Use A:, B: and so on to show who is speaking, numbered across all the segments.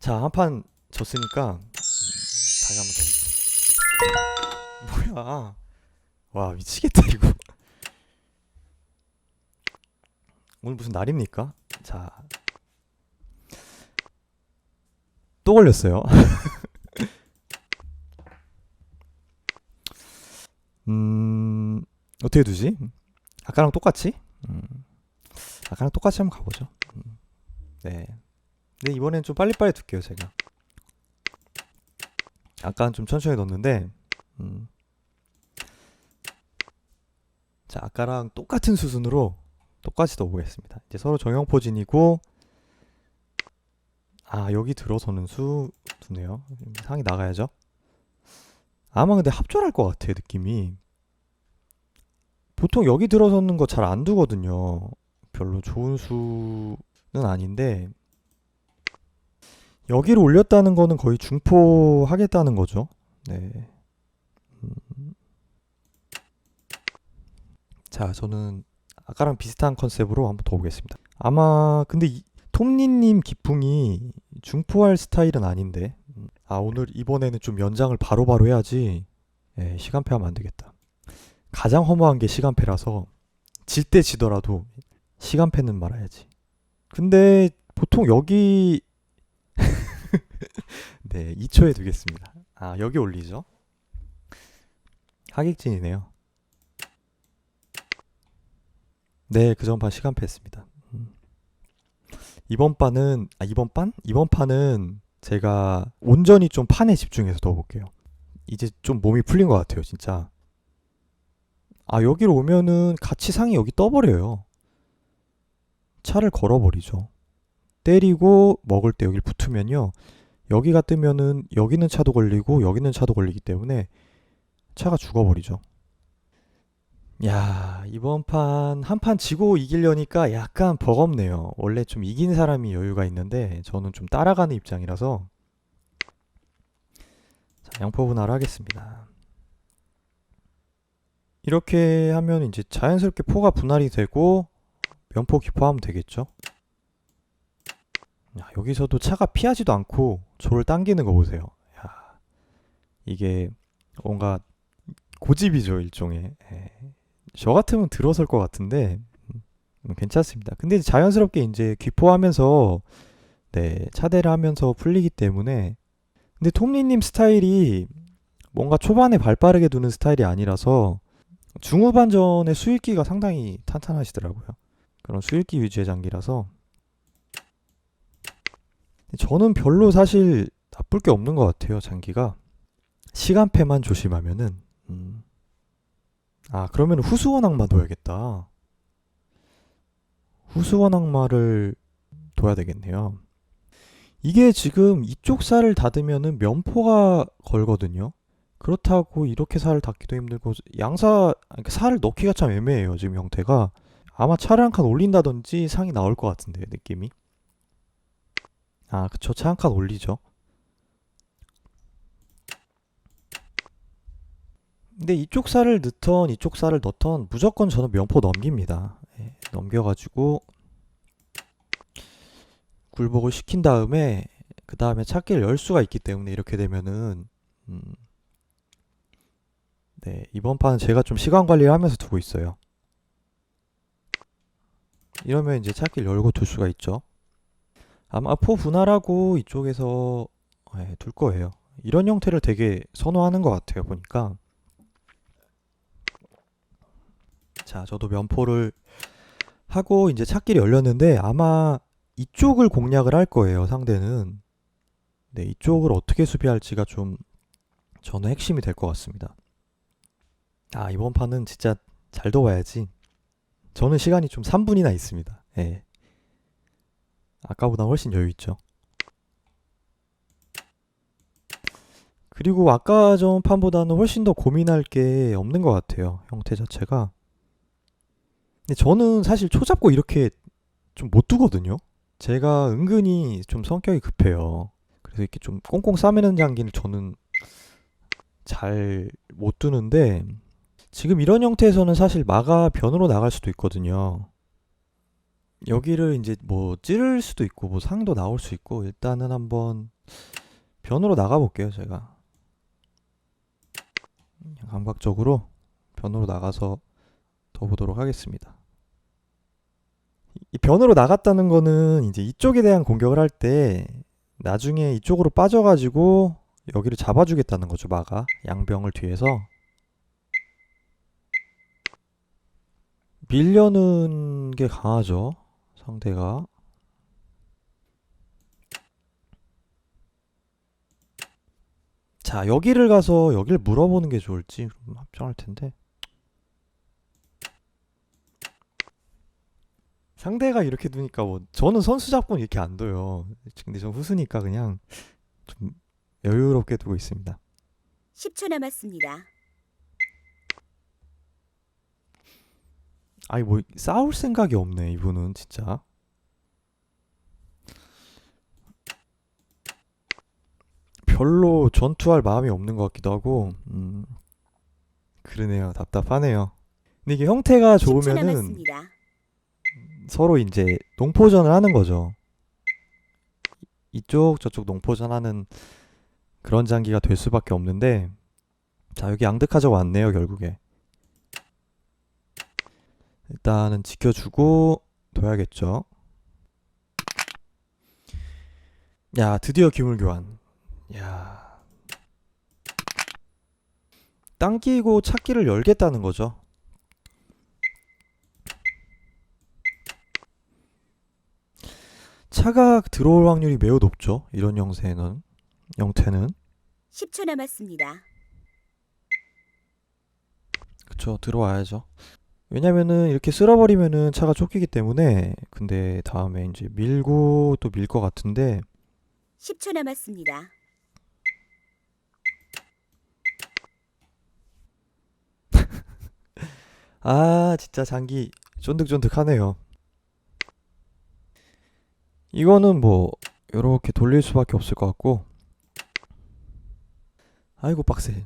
A: 자, 한 판 졌으니까 음, 다시 한번 더. 뭐야? 와, 미치겠다 이거. 오늘 무슨 날입니까? 자. 또 걸렸어요. 음, 어떻게 두지? 아까랑 똑같이? 음, 아까랑 똑같이 한번 가보죠. 음, 네. 근데 이번엔 좀 빨리빨리 둘게요, 제가. 아까는 좀 천천히 넣었는데, 음. 자, 아까랑 똑같은 수순으로 똑같이 넣어보겠습니다. 이제 서로 정형포진이고, 아, 여기 들어서는 수 두네요. 상이 나가야죠. 아마 근데 합절할 것 같아, 느낌이. 보통 여기 들어서는 거 잘 안 두거든요. 별로 좋은 수는 아닌데, 여기를 올렸다는 거는 거의 중포하겠다는 거죠. 네. 음. 자, 저는 아까랑 비슷한 컨셉으로 한번 더 보겠습니다. 아마 근데 이, 톰리님 기풍이 중포할 스타일은 아닌데. 음. 아, 오늘 이번에는 좀 연장을 바로 바로 해야지. 예, 시간패 하면 안 되겠다. 가장 허무한 게 시간패라서 질 때 지더라도 시간패는 말아야지. 근데 보통 여기 네, 2초에 두겠습니다. 아, 여기 올리죠. 하객진이네요. 네, 그 전판 시간 패 했습니다. 음. 이번 판은 아 이번 판? 이번 판은 제가 온전히 좀 판에 집중해서 더 볼게요. 이제 좀 몸이 풀린 것 같아요, 진짜. 아, 여기로 오면은 같이 상이 여기 떠버려요. 차를 걸어버리죠. 때리고 먹을 때 여길 붙으면요. 여기가 뜨면은 여기는 차도 걸리고 여기는 차도 걸리기 때문에 차가 죽어버리죠. 야, 이번 판 한 판 지고 이기려니까 약간 버겁네요. 원래 좀 이긴 사람이 여유가 있는데 저는 좀 따라가는 입장이라서 자, 양포 분할을 하겠습니다. 이렇게 하면 이제 자연스럽게 포가 분할이 되고 면포 기포하면 되겠죠. 야, 여기서도 차가 피하지도 않고 저를 당기는 거 보세요. 야, 이게 뭔가 고집이죠, 일종의. 예. 저 같으면 들어설 것 같은데 음, 괜찮습니다. 근데 자연스럽게 이제 귀포하면서 네, 차대를 하면서 풀리기 때문에 근데 톰리님 스타일이 뭔가 초반에 발 빠르게 두는 스타일이 아니라서 중후반전의 수익기가 상당히 탄탄하시더라고요. 그런 수익기 위주의 장기라서 저는 별로 사실 나쁠 게 없는 것 같아요, 장기가. 시간패만 조심하면은, 음. 아, 그러면 후수원 악마 둬야겠다. 후수원 악마를 둬야 되겠네요. 이게 지금 이쪽 살을 닫으면은 면포가 걸거든요. 그렇다고 이렇게 살을 닫기도 힘들고, 양사, 그러니까 살을 넣기가 참 애매해요, 지금 형태가. 아마 차를 한 칸 올린다든지 상이 나올 것 같은데, 느낌이. 아, 그쵸. 차 한 칸 올리죠. 근데 이쪽 살을 넣던 이쪽 살을 넣던 무조건 저는 면포 넘깁니다. 예, 넘겨가지고 굴복을 시킨 다음에 그 다음에 찾기를 열 수가 있기 때문에 이렇게 되면은 음, 네 이번 판은 제가 좀 시간 관리를 하면서 두고 있어요. 이러면 이제 찾기를 열고 둘 수가 있죠. 아마 포 분할하고 이쪽에서 예, 둘 거예요. 이런 형태를 되게 선호하는 것 같아요. 보니까. 자, 저도 면포를 하고 이제 찾길이 열렸는데 아마 이쪽을 공략을 할 거예요. 상대는. 네, 이쪽을 어떻게 수비할지가 좀 저는 핵심이 될 것 같습니다. 아, 이번 판은 진짜 잘 둬봐야지. 저는 시간이 좀 3분이나 있습니다. 예. 아까보다 훨씬 여유 있죠. 그리고 아까 전 판보다는 훨씬 더 고민할 게 없는 것 같아요. 형태 자체가. 근데 저는 사실 초 잡고 이렇게 좀 못 두거든요. 제가 은근히 좀 성격이 급해요. 그래서 이렇게 좀 꽁꽁 싸매는 장기는 저는 잘 못 두는데 지금 이런 형태에서는 사실 마가 변으로 나갈 수도 있거든요. 여기를 이제 뭐 찌를 수도 있고 뭐 상도 나올 수 있고 일단은 한번 변으로 나가 볼게요 제가. 감각적으로 변으로 나가서 더 보도록 하겠습니다. 이 변으로 나갔다는 거는 이제 이쪽에 대한 공격을 할 때 나중에 이쪽으로 빠져가지고 여기를 잡아주겠다는 거죠 마가. 양병을 뒤에서. 밀려는 게 강하죠 상대가. 자 여기를 가서 여기를 물어보는 게 좋을지 그럼 합정할 텐데. 상대가 이렇게 두니까 뭐 저는 선수 잡고 이렇게 안 둬요. 근데 전 후수니까 그냥 좀 여유롭게 두고 있습니다.
B: 10초 남았습니다.
A: 아니 뭐 싸울 생각이 없네 이분은 진짜. 별로 전투할 마음이 없는 것 같기도 하고 음 그러네요. 답답하네요. 근데 이게 형태가
B: 10초
A: 좋으면은. 서로 이제 농포전을 하는 거죠. 이쪽 저쪽 농포전 하는 그런 장기가 될 수밖에 없는데 자 여기 양득하자고 왔네요 결국에 일단은 지켜주고 둬야겠죠. 야, 드디어 기물 교환. 야. 당기고 찾기를 열겠다는 거죠. 차가 들어올 확률이 매우 높죠. 이런 형태는. 형태는.
B: 10초 남았습니다.
A: 그쵸, 들어와야죠. 왜냐면은 이렇게 쓸어버리면은 차가 쫓기기 때문에 근데 다음에 이제 밀고 또 밀 것 같은데
B: 10초 남았습니다.
A: 아 진짜 장기 쫀득쫀득하네요. 이거는 뭐 요렇게 돌릴 수밖에 없을 것 같고 아이고 빡세.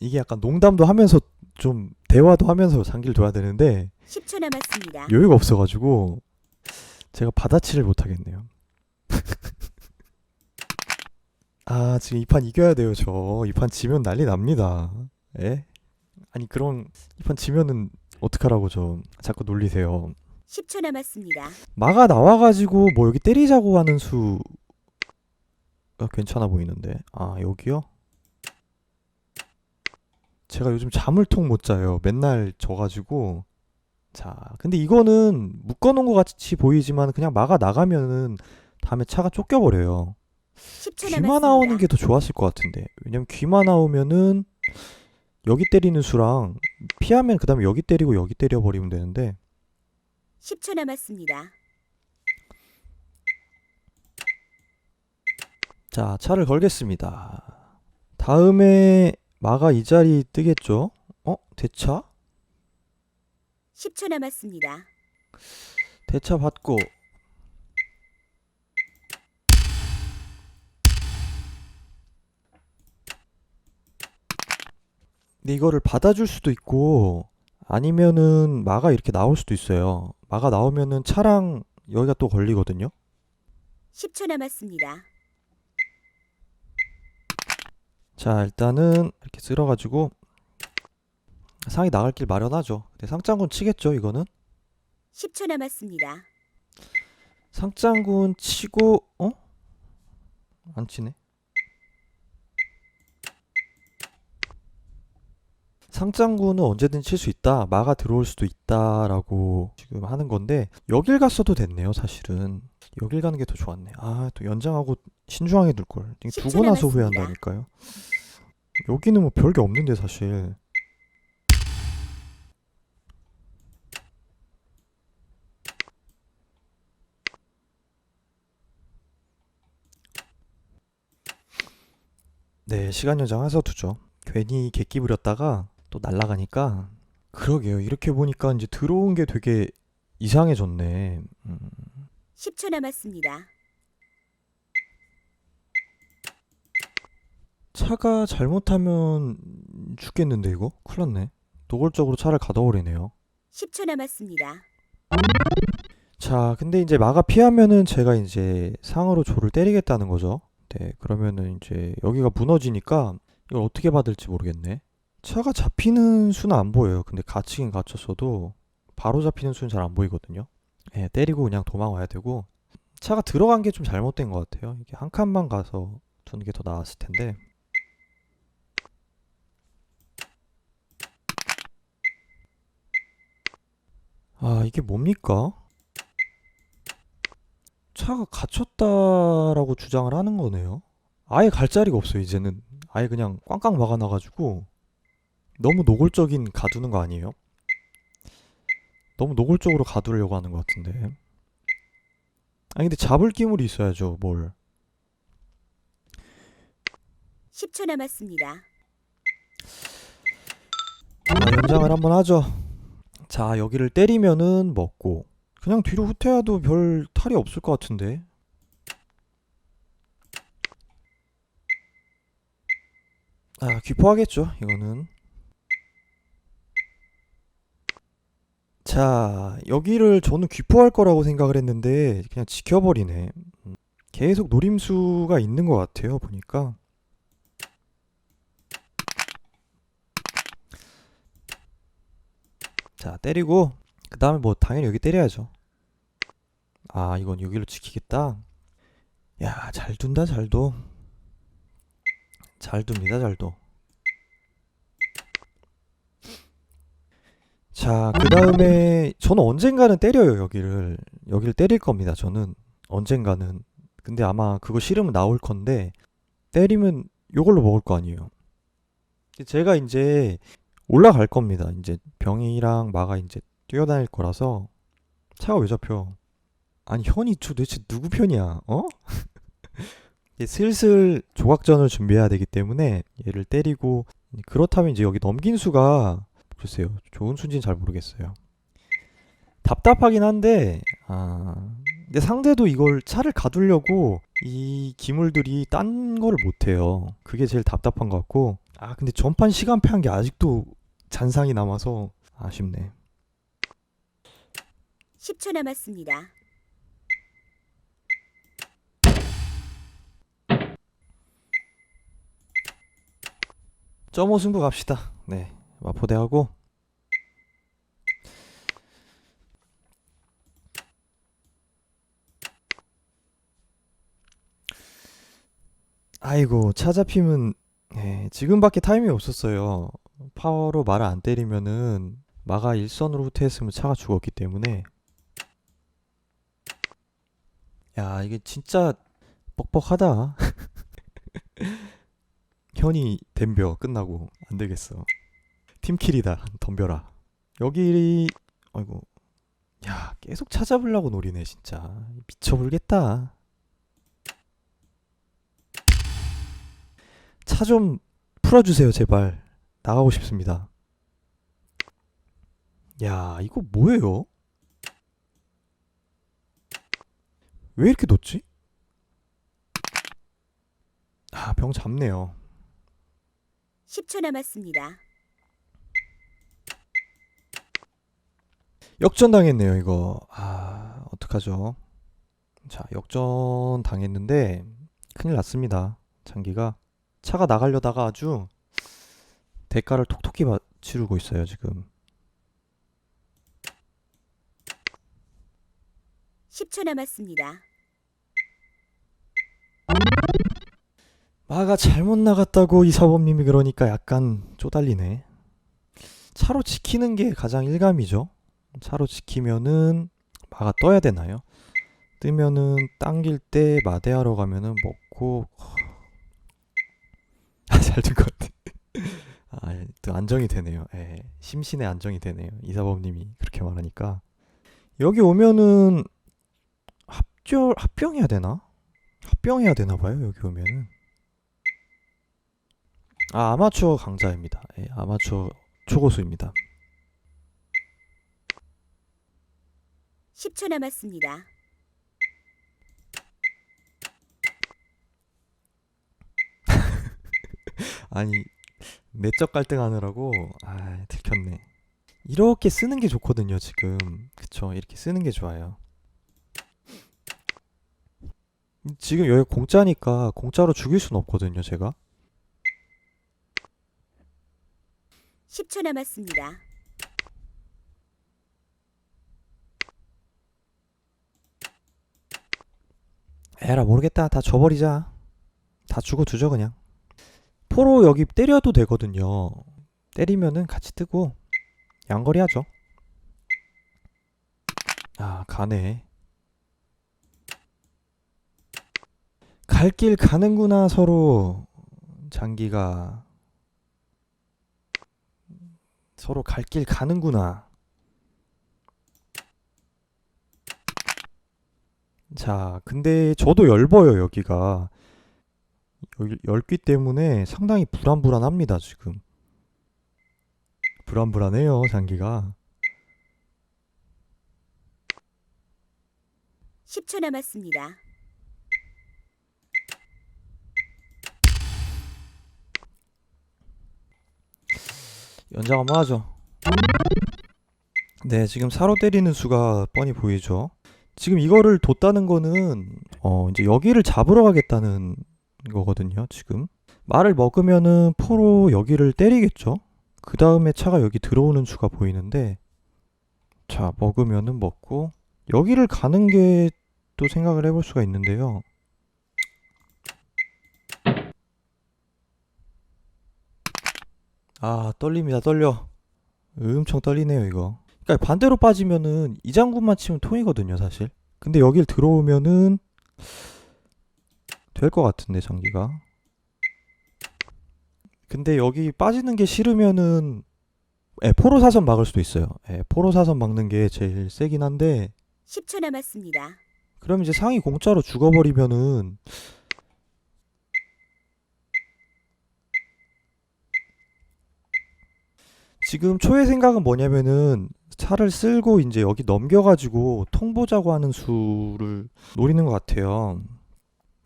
A: 이게 약간 농담도 하면서 좀 대화도 하면서 장기를 둬야 되는데
B: 10초 남았습니다.
A: 여유가 없어가지고 제가 받아치를 못하겠네요. 아 지금 이 판 이겨야 돼요 저. 이 판 지면 난리 납니다. 에? 아니 그런 이 판 지면은 어떡하라고 저 자꾸 놀리세요.
B: 10초 남았습니다.
A: 마가 나와가지고 뭐 여기 때리자고 하는 수가 괜찮아 보이는데 아 여기요? 제가 요즘 잠을 통 못 자요 맨날 져가지고 자 근데 이거는 묶어놓은 것 같이 보이지만 그냥 마가 나가면은 다음에 차가 쫓겨버려요
B: 10초
A: 귀만
B: 남았습니다.
A: 나오는 게 더 좋았을 것 같은데 왜냐면 귀만 나오면은 여기 때리는 수랑 피하면 그 다음에 여기 때리고 여기 때려버리면 되는데
B: 10초 남았습니다.
A: 자, 차를 걸겠습니다. 다음에 마가 이 자리 뜨겠죠? 어? 대차?
B: 10초 남았습니다.
A: 대차 받고 근데 이거를 받아줄 수도 있고 아니면은 마가 이렇게 나올 수도 있어요. 마가 나오면은 차랑 여기가 또 걸리거든요.
B: 10초 남았습니다.
A: 자, 일단은 이렇게 쓸어가지고 상이 나갈 길 마련하죠. 근데 상장군 치겠죠, 이거는?
B: 10초 남았습니다.
A: 상장군 치고 어? 안 치네. 상장군은 언제든 칠 수 있다. 마가 들어올 수도 있다 라고 지금 하는 건데 여길 갔어도 됐네요, 사실은. 여길 가는 게 더 좋았네. 아, 또 연장하고 신중하게 둘 걸. 두고
B: 10초
A: 나서. 후회한다니까요. 여기는 뭐 별게 없는데 사실. 네, 시간 연장해서 두죠. 괜히 객기 부렸다가 또 날아가니까 그러게요. 이렇게 보니까 이제 들어온 게 되게 이상해졌네. 음,
B: 10초 남았습니다.
A: 차가 잘못하면 죽겠는데 이거? 큰일 났네. 노골적으로 차를 가둬버리네요.
B: 10초 남았습니다.
A: 자, 근데 이제 마가 피하면은 제가 이제 상으로 조를 때리겠다는 거죠. 네, 그러면은 이제 여기가 무너지니까 이걸 어떻게 받을지 모르겠네. 차가 잡히는 수는 안 보여요. 근데 갇히긴 갇혔어도 바로 잡히는 수는 잘 안 보이거든요. 예, 때리고 그냥 도망와야 되고 차가 들어간 게 좀 잘못된 것 같아요. 이게 한 칸만 가서 두는 게 더 나았을 텐데. 아, 이게 뭡니까? 차가 갇혔다라고 주장을 하는 거네요. 아예 갈 자리가 없어요, 이제는. 아예 그냥 꽝꽝 막아놔가지고 너무 노골적인 가두는 거 아니에요? 너무 노골적으로 가두려고 하는 것 같은데. 아니, 근데 잡을 기물이 있어야죠, 뭘.
B: 10초 남았습니다.
A: 자, 연장을 한번 하죠. 자, 여기를 때리면은 먹고. 그냥 뒤로 후퇴해도 별 탈이 없을 것 같은데. 아, 귀포하겠죠, 이거는. 자, 여기를 저는 귀포할 거라고 생각을 했는데, 그냥 지켜버리네. 음, 계속 노림수가 있는 것 같아요, 보니까. 자, 때리고 그 다음에 뭐 당연히 여기 때려야죠. 아, 이건 여기로 지키겠다. 야, 잘 둔다, 잘 둬. 잘 둡니다, 잘 둬. 자, 그 다음에 저는 언젠가는 때려요, 여기를. 여기를 때릴 겁니다, 저는. 언젠가는. 근데 아마 그거 싫으면 나올 건데 때리면 요걸로 먹을 거 아니에요. 제가 이제 올라갈 겁니다. 이제 병이랑 마가 이제 뛰어다닐 거라서 차가 왜 잡혀? 아니 현이 저 도대체 누구 편이야? 어? 슬슬 조각전을 준비해야 되기 때문에 얘를 때리고 그렇다면 이제 여기 넘긴 수가 글쎄요 좋은 수인지는 잘 모르겠어요. 답답하긴 한데 아 근데 상대도 이걸 차를 가두려고 이 기물들이 딴 거를 못해요. 그게 제일 답답한 것 같고 아 근데 전판 시간 패한 게 아직도 잔상이 남아서 아쉽네.
B: 10초 남았습니다.
A: 점오 승부 갑시다. 네, 마포대하고 아이고 차 잡히면 예, 지금밖에 타이밍이 없었어요. 파워로 말을 안 때리면은 마가 일선으로 후퇴했으면 차가 죽었기 때문에 야 이게 진짜 뻑뻑하다. 현이 덤벼 끝나고 안 되겠어. 팀킬이다 덤벼라. 여기 아이고 야 계속 찾아보려고 노리네 진짜 미쳐불겠다. 차 좀 풀어주세요 제발 나가고 싶습니다. 야 이거 뭐예요? 왜 이렇게 높지? 아 병 잡네요.
B: 10초 남았습니다.
A: 역전 당했네요, 이거. 아, 어떡하죠? 자, 역전 당했는데 큰일 났습니다. 장기가 차가 나가려다가 아주 대가를 톡톡히 바- 치르고 있어요, 지금.
B: 10초 남았습니다.
A: 마가 잘못 나갔다고 이사범님이 그러니까 약간 쪼달리네. 차로 지키는 게 가장 일감이죠. 차로 지키면은 마가 떠야 되나요? 뜨면은 당길 때 마대하러 가면은 먹고 아, 잘된 것 같아. 아, 또 안정이 되네요. 예, 심신의 안정이 되네요. 이사범님이 그렇게 말하니까 여기 오면은 합절 합병해야 되나? 합병해야 되나 봐요. 여기 오면은 아 아마추어 강자입니다. 예, 아마추어 초고수입니다.
B: 10초 남았습니다.
A: 아니 내적 갈등하느라고 아 들켰네. 이렇게 쓰는 게 좋거든요 지금 그쵸 이렇게 쓰는 게 좋아요. 지금 여기 공짜니까 공짜로 죽일 순 없거든요 제가.
B: 10초 남았습니다.
A: 에라 모르겠다. 다 줘버리자. 다 주고 두죠 그냥. 포로 여기 때려도 되거든요. 때리면은 같이 뜨고 양거리 하죠. 아 가네. 갈 길 가는구나 서로 장기가 서로 갈 길 가는구나. 자, 근데 저도 열버요, 여기가. 여기 열기 때문에 상당히 불안불안합니다, 지금. 불안불안해요, 장기가.
B: 10초 남았습니다.
A: 연장 한번 하죠. 네, 지금 사로 때리는 수가 뻔히 보이죠. 지금 이거를 뒀다는 거는 어 이제 여기를 잡으러 가겠다는 거거든요. 지금 말을 먹으면은 포로 여기를 때리겠죠. 그 다음에 차가 여기 들어오는 수가 보이는데 자 먹으면은 먹고 여기를 가는 게 또 생각을 해볼 수가 있는데요. 아 떨립니다 떨려 엄청 떨리네요 이거 그러니까 반대로 빠지면은 이 장군만 치면 통이거든요 사실. 근데 여길 들어오면은 될 것 같은데 장기가. 근데 여기 빠지는 게 싫으면은 예, 포로 사선 막을 수도 있어요. 예, 포로 사선 막는 게 제일 세긴 한데.
B: 10초 남았습니다.
A: 그럼 이제 상이 공짜로 죽어버리면은 지금 초의 생각은 뭐냐면은 차를 쓸고 이제 여기 넘겨가지고 통보자고 하는 수를 노리는 것 같아요.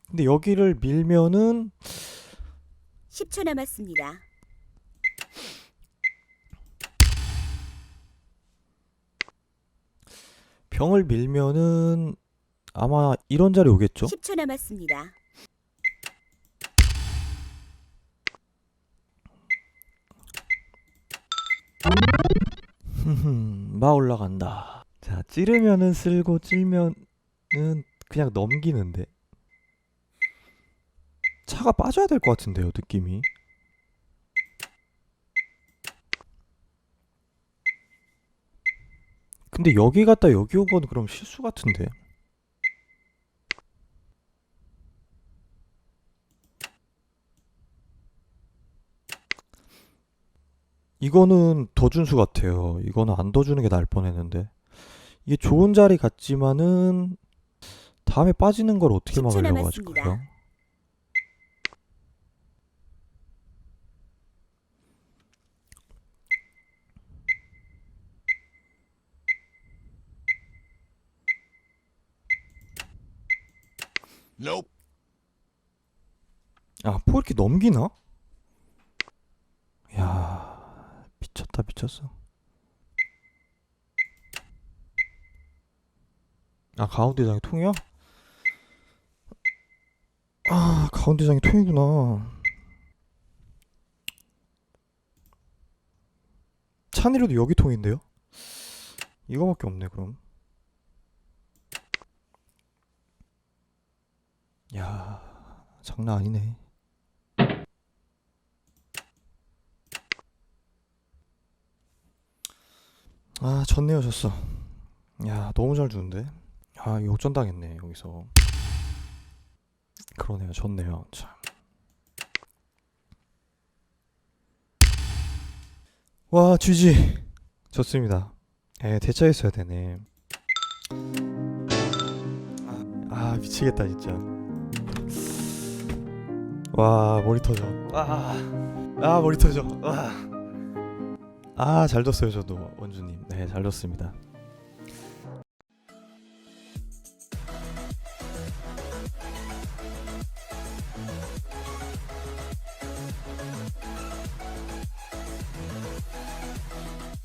A: 근데 여기를 밀면은
B: 10초 남았습니다.
A: 병을 밀면은 아마 이런 자리 오겠죠?
B: 10초 남았습니다.
A: 마 올라간다. 자, 찌르면은 쓸고 찔면은 그냥 넘기는데. 차가 빠져야 될 것 같은데요, 느낌이. 근데 여기 갔다 여기 온건 그럼 실수 같은데. 이거는 더 준 수 같아요. 이거는 안 더 주는 게 나을 뻔했는데. 이게 좋은 자리 같지만은 다음에 빠지는 걸 어떻게
B: 10초
A: 막으려고
B: 남았습니다.
A: 하실까요?
C: Nope.
A: 아, 포 이렇게 넘기나? 야, 미쳤다, 미쳤어. 아, 가운데 장이 통이야? 아, 가운데 장이 통이구나. 찬이로도 여기 통인데요? 이거밖에 없네, 그럼. 야, 장난 아니네. 아, 졌네요, 졌어. 야, 너무 잘 주는데. 아, 역전 당했네, 여기서. 그러네요, 졌네요. 참. 와, GG. 졌습니다. 에, 대처했어야 되네. 아, 아, 미치겠다, 진짜. 와, 머리 터져. 아, 아, 머리 터져. 아. 아, 잘 뒀어요, 저도 원주님. 네, 잘 뒀습니다.